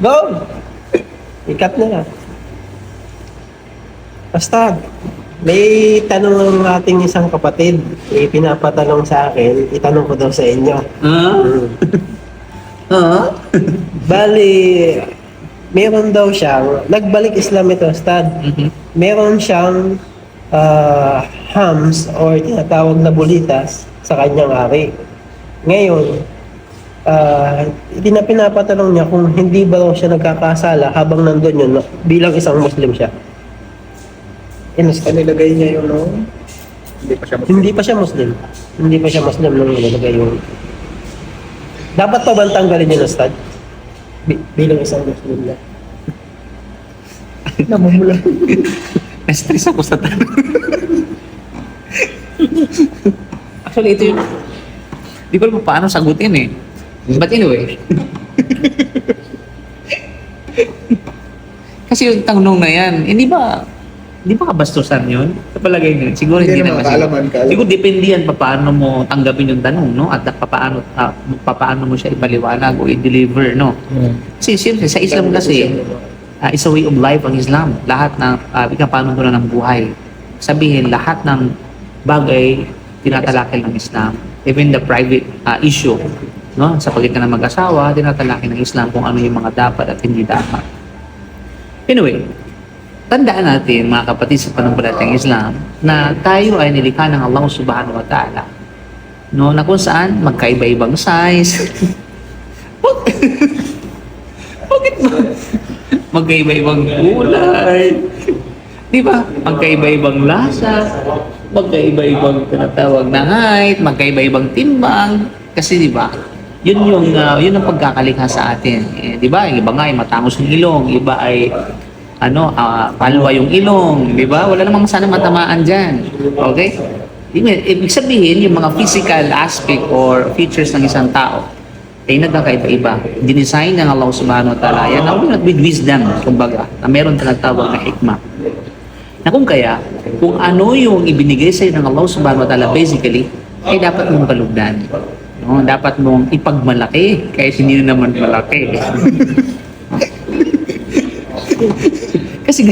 Go! Ikat na lang. Basta, may tanong ng ating isang kapatid. May pinapatanong sa akin. Itanong ko daw sa inyo. Ah? Hmm. Ah? Bali, meron daw siyang, nagbalik Islam ito, Stad. Mhm. Meron siyang ah, hams or tinatawag na bulitas sa kanyang ari. Ngayon, ah, hindi na pinapatanong niya kung hindi ba raw siya nagkakasala habang nandun yun no, bilang isang Muslim siya. Yun, Stad. Nilagay niya yung no? Hindi pa siya Muslim. Hindi pa siya Muslim. Hindi pa siya Muslim nung nilagay yung... Dapat pa bang tanggalin yun, Stad? Bi- bilang isang Muslim na. Namumula. Na-stress ako sa tanong. Actually, ito yung... Di ko alam paano sagutin eh. But anyway. Kasi yung tanong na yan, hindi ba hindi ba kabastusan yun? Sa palagay nyo, siguro hindi, Hindi naman, kaalaman, kaalaman. Siguro depende yan pa paano mo tanggapin yung tanong, no? At paano, ah, paano mo siya ipaliwanag o i-deliver, no? Kasi siyempre, sa Islam kasi, uh, it's a way of life ang Islam. Lahat ng uh, ikapanununan ng buhay. Sabihin, lahat ng bagay tinatalakil ng Islam. Even the private uh, issue, no? sa pagitan ng mag-asawa, tinatalakil ng Islam kung ano yung mga dapat at hindi dapat. Anyway, tandaan natin mga kapatid sa pananampalatayang Islam na tayo ay nilikha ng Allah subhanahu wa ta'ala. No, na kung saan magkaiba-ibang size. Bakit ba? Magkaiba-ibang kulay. Di ba? Magkaiba-ibang lasa. Magkaiba-ibang tinatawag na height. Magkaiba-ibang timbang. Kasi di ba? Yun yung ah, yun ang pagkakalikha sa atin. Eh, di ba? Iba nga ay matangos yung ilong, iba ay ano, ah, palwa yung ilong, di ba? Wala namang sana matamaan diyan. Okay? Ibig sabihin, yung mga physical aspect or features ng isang tao, ay nagkakaiba-iba. Dinesign ng Allah subhanahu wa ta'ala. Yan ang with wisdom, kumbaga, na meron tinatawag na hikmah. Na kung kaya, kung ano yung ibinigay sa'yo ng Allah subhanahu wa ta'ala, basically, ay dapat mong kalugdan. No? Dapat mong ipagmalaki, kahit hindi na naman malaki. Kasi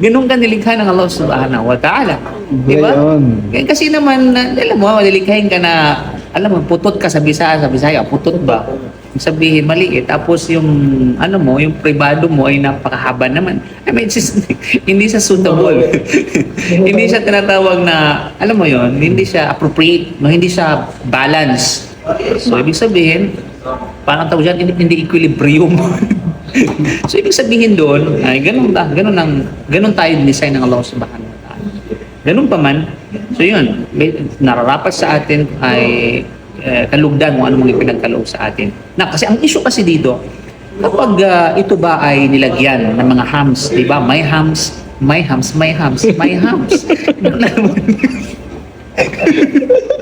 ganun ka nilikha ng Allah subhanahu wa ta'ala. Di ba? Eh, Kasi naman, na- alam mo, nilikhain ka na, alam mo, putot ka sa Bisaya, sa Bisaya, putot ba? Sabihin, maliit. Tapos yung, ano mo, yung privado mo ay napakahaba naman. I mean, just, hindi siya suitable. hindi siya tinatawag na, alam mo yon hindi siya appropriate, no? hindi siya balance. So, ibig sabihin, parang tawag dyan, hindi, hindi equilibrium. so, ibig sabihin doon, ay ganun, ta- ganun, ang, ganun tayo design ng Allah subhanahu wa ta'ala. Ganun pa man, so yun, may, nararapat sa atin ay eh, kalugdan mo ano mga pinagkaloob sa atin. Na, kasi ang issue kasi dito, kapag ah, ito ba ay nilagyan ng mga hams, di ba? May hams, may hams, may hams, may hams.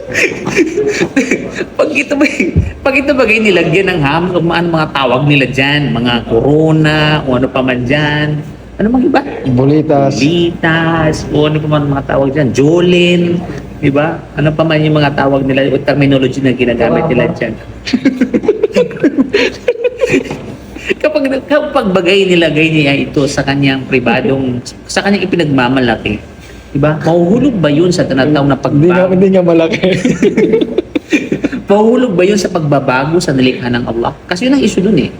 pag ito ba pag ito ba ay nilagyan ng ham, kung ano mga tawag nila diyan, mga corona o ano pa man diyan. Ano mang iba? Bolitas. Litas, o ano pa man mga tawag diyan, Jolin, di ba? Ano pa man yung mga tawag nila, o terminology na ginagamit nila diyan. kapag kapag bagay nilagay niya ito sa kanyang pribadong sa kanyang ipinagmamalaki, di ba? Mahuhulog ba 'yun sa tinatawag na Hindi nga, pagbabago? hindi nga malaki. Mahulog ba yun sa pagbabago sa nilikha ng Allah? Kasi yun ang issue dun eh.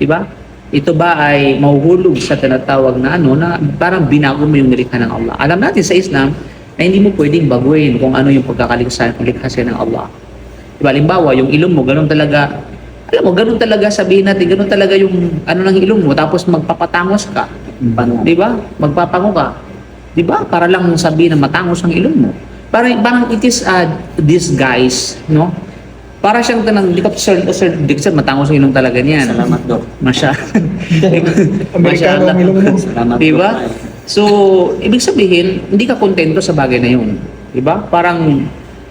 Di ba? Ito ba ay mahuhulog sa tinatawag na ano na parang binago mo yung nilikha ng Allah? Alam natin sa Islam na hindi mo pwedeng baguhin kung ano yung pagkakalikha ng Allah. Di ba? Halimbawa, yung ilong mo, ganun talaga, alam mo, ganun talaga sabihin natin, ganun talaga yung ano ng ilong mo, tapos magpapatangos ka. Di ba? Magpapango ka. Di ba? Para lang sabihin na matangos ang ilong mo. Parang, parang it is a disguise, no? Para siyang tanang, di ka sir, sir, di ka sir, matangos ang ilong talaga niyan. Salamat, Dok. Masya. Amerikano ang ilong mo. Salamat, Di ba? So, ibig sabihin, hindi ka kontento sa bagay na yun. Di ba? Parang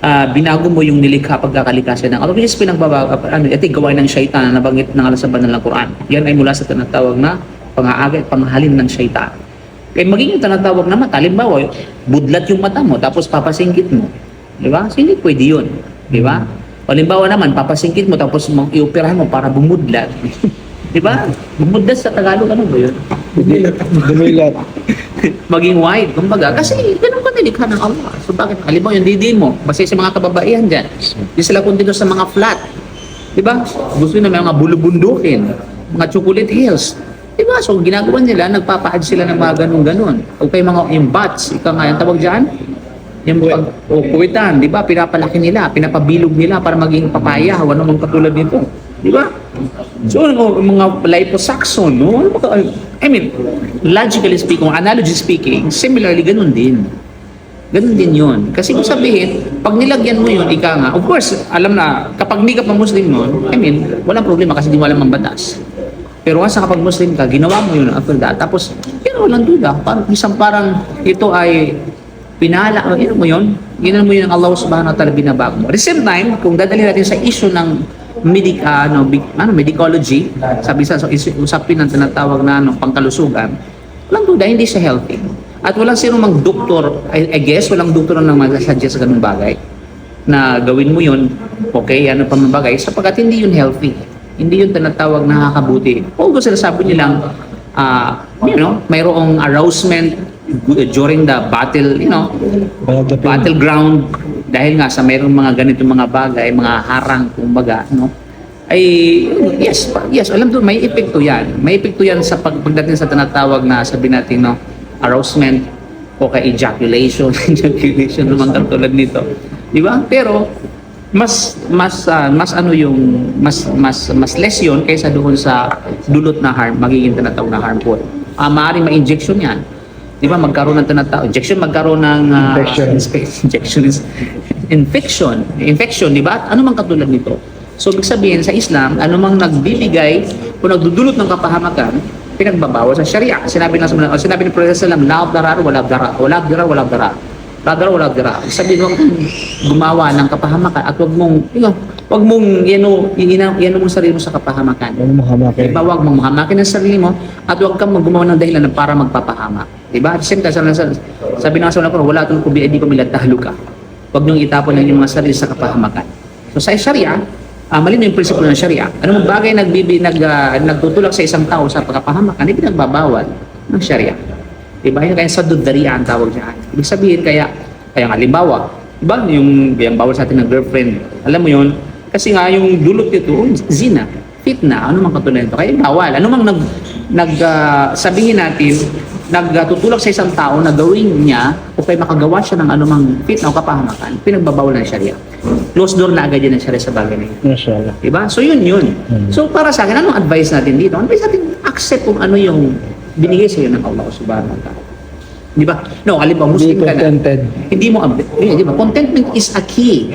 ah, binago mo yung nilikha pagkakalikasan ng Allah. Which is pinagbaba, ano, ito gawain ng shaitan na nabanggit ng Allah sa banal na Quran. Yan ay mula sa tinatawag na pang-aaga at panghalin ng shaitan. Kaya maging yung tinatawag na mata, halimbawa, budlat yung mata mo, tapos papasingkit mo. Di ba? So, hindi pwede yun. Di ba? O halimbawa naman, papasingkit mo, tapos ioperahan mo para bumudlat. Di ba? Mudas sa Tagalog, ano ba yun? Dumilat. Maging wide, kumbaga. Kasi ganun ka nilikha ng Allah. So bakit? Halimbawa yung didi mo, basta sa mga kababaihan dyan. Di sila kundi sa mga flat. Di ba? Gusto nila may mga bulubundukin, mga chocolate hills. Di ba? So ginagawa nila, nagpapahad sila ng mga ganun-ganun. O kay mga yung bats, ika nga, yung tawag dyan? Yung pag, o kuwitan, di ba? Pinapalaki nila, pinapabilog nila para maging papaya, ano mang katulad nito. Di ba? So, ano, mga liposuction, no? Ano ba- I mean, logically speaking, analogy speaking, similarly, ganun din. Ganun din yun. Kasi kung sabihin, pag nilagyan mo yun, ika nga, of course, alam na, kapag ka pa Muslim nun, I mean, walang problema kasi di mo alam ang batas. Pero once na kapag Muslim ka, ginawa mo yun after that, tapos, yun, walang duda. Parang, isang parang ito ay pinala, o yun mo yun, yun mo yun ang Allah subhanahu wa ta'ala binabag mo. At the same time, kung dadalhin natin sa issue ng medic, ano, big, ano, medicology, sabi sa so, is- usapin ng tinatawag na ano, pangkalusugan, walang duda, hindi siya healthy. At walang sino mang doktor, I, I guess, walang doktor na mag-suggest sa ganung bagay na gawin mo yun, okay, ano pa mabagay, sapagkat hindi yun healthy. Hindi yun tinatawag na nakakabuti. Although sinasabi nilang, ah, you know, mayroong arousement during the battle, you know, battleground dahil nga sa mayroong mga ganitong mga bagay, mga harang kumbaga, no? Ay yes, yes, alam doon may epekto 'yan. May epekto 'yan sa pag, pagdating sa tinatawag na sabi natin no, arousement o kay ejaculation, ejaculation naman katulad nito. 'Di ba? Pero mas mas ah, mas ano yung mas mas mas less yun kaysa doon sa dulot na harm magiging tinatawag na harmful. Ah, maaaring ma-injection 'yan. 'Di ba? Magkaroon ng tinatawag injection magkaroon ng ah, Infection. injection is infection, infection, 'di ba? At Ano mang katulad nito. So, ibig sabihin sa Islam, ano mang nagbibigay o nagdudulot ng kapahamakan, pinagbabawal sa Sharia. Sinabi na sa sinabi ni Prophet sallallahu la darar wala darar, wala darar wala darar. Darar wala darar. Sabi mo gumawa ng kapahamakan at wag mong, you know, wag mong yano, yano, yano mo sarili mo sa kapahamakan. Ano mahamakin? Diba, huwag mong mahamakin ang sarili mo at huwag kang gumawa ng dahilan para magpapahamak. Diba? At same time, sabi, ng asawa ko, wala itong kubi, hindi ko milatahlo ka. Huwag niyong itapon ang inyong mga sarili sa kapahamakan. So sa Sharia, uh, malino yung prinsipyo ng Sharia. Ano mong bagay nagbibi, nag, ah, nagtutulak sa isang tao sa pagkapahamakan, hindi pinagbabawal ng Sharia. Diba? Yung kaya sa dudariya ang tawag niya. Ibig sabihin kaya, kaya nga, halimbawa, diba yung, yung bawal sa atin ng girlfriend, alam mo yun, kasi nga yung dulot nito, oh, zina, fitna, ano mang katulad nito. Kaya bawal. Ano mang nag, nag ah, sabihin natin, nagtutulak sa isang tao na gawin niya o kaya makagawa siya ng anumang fitna o kapahamakan, pinagbabawal ng Sharia. Close door na agad yan ng Sharia sa bagay na yun. Mashallah. Diba? So yun yun. Hmm. So para sa akin, anong advice natin dito? Ang advice natin, accept kung ano yung binigay sa iyo ng Allah subhanahu wa ta'ala. Di ba? No, halimbawa, Muslim ka na. contented. Hindi mo, eh, di ba? Contentment is a key.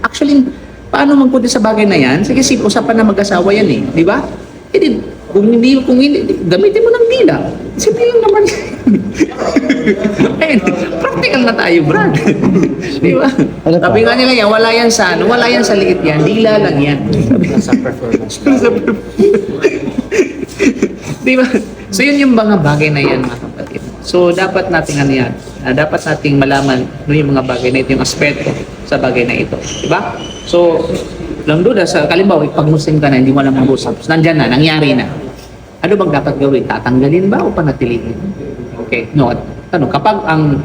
Actually, paano magpunta sa bagay na yan? Sige, sige, usapan na mag-asawa yan eh. Di ba? Eh, di, kung hindi, kung hindi, di- gamitin mo ng dila. Simple lang naman. Ayun, practical na tayo, Brad. di ba? Ano? Sabi nga nila yan, wala yan sa, ano, wala yan sa liit yan, dila lang yan. Sabi nga sa performance. Di ba? So yun yung mga bagay na yan mga kapatid. So dapat nating ano yan, ah, dapat nating malaman ano yung mga bagay na ito, yung aspeto sa bagay na ito. Di ba? So, lang doon, sa kalimbawa, pag Muslim ka na, hindi mo alam mag-usap, nandyan na, nangyari na. Ano bang dapat gawin? Tatanggalin ba o panatilihin? Okay. No, at, ano, kapag ang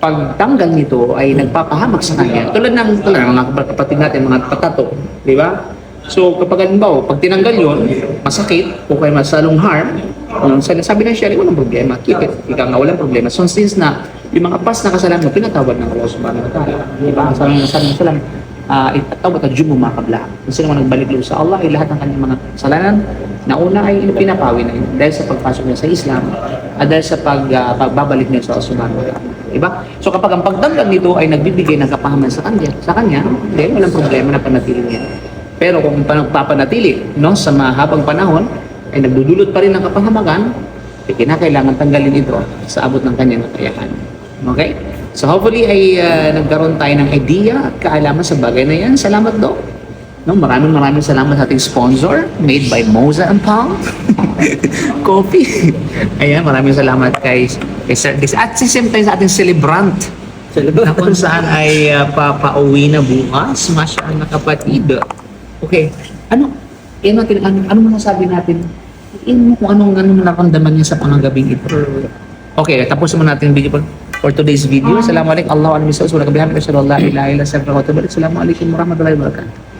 pagtanggal nito ay nagpapahamak sa kanya. Tulad ng, tulad ng mga kapatid natin, mga patato, di ba? So kapag halimbawa, pag tinanggal yon masakit o kaya masalong harm, um, sabi ng Sharia, walang problema, keep it. Ika nga, walang problema. So since na yung mga past na kasalanan pinatawad ng Allah subhanahu wa ta'ala. Di ba? Ang sabi ng sabi ng salam, uh, itatawad at jubo makabla. Kung sino nagbalik loob sa Allah, ay lahat ng kanyang mga kasalanan na una ay pinapawi na yun dahil sa pagpasok niya sa Islam at dahil sa pag, ah, pagbabalik niya sa Allah subhanahu wa. Diba? So kapag ang pagdamdag nito ay nagbibigay ng kapahaman sa kanya, sa kanya, then walang problema na panatili niya. Pero kung papapanatili no, sa mahabang panahon, ay nagdudulot pa rin ng kapahamakan, ay kinakailangan tanggalin ito sa abot ng kanyang kakayahan. Okay? So hopefully ay ah, nagkaroon tayo ng idea at kaalaman sa bagay na yan. Salamat do. No, maraming maraming salamat sa ating sponsor made by Moza and Pal Coffee. Ayan, maraming salamat kay, kay Sir Dis. At sa same time sa ating celebrant na kung saan ay uh, papauwi na bukas. Masya Allah kapatid. Okay. Ano? yan natin, ano, ano masasabi natin? Yan mo kung anong, anong nararamdaman niya sa pangagabing ito. Okay, tapusin mo natin video for, for today's video. Assalamualaikum. Allah wa alaikum. Wala kabihan. Assalamualaikum warahmatullahi wabarakatuh.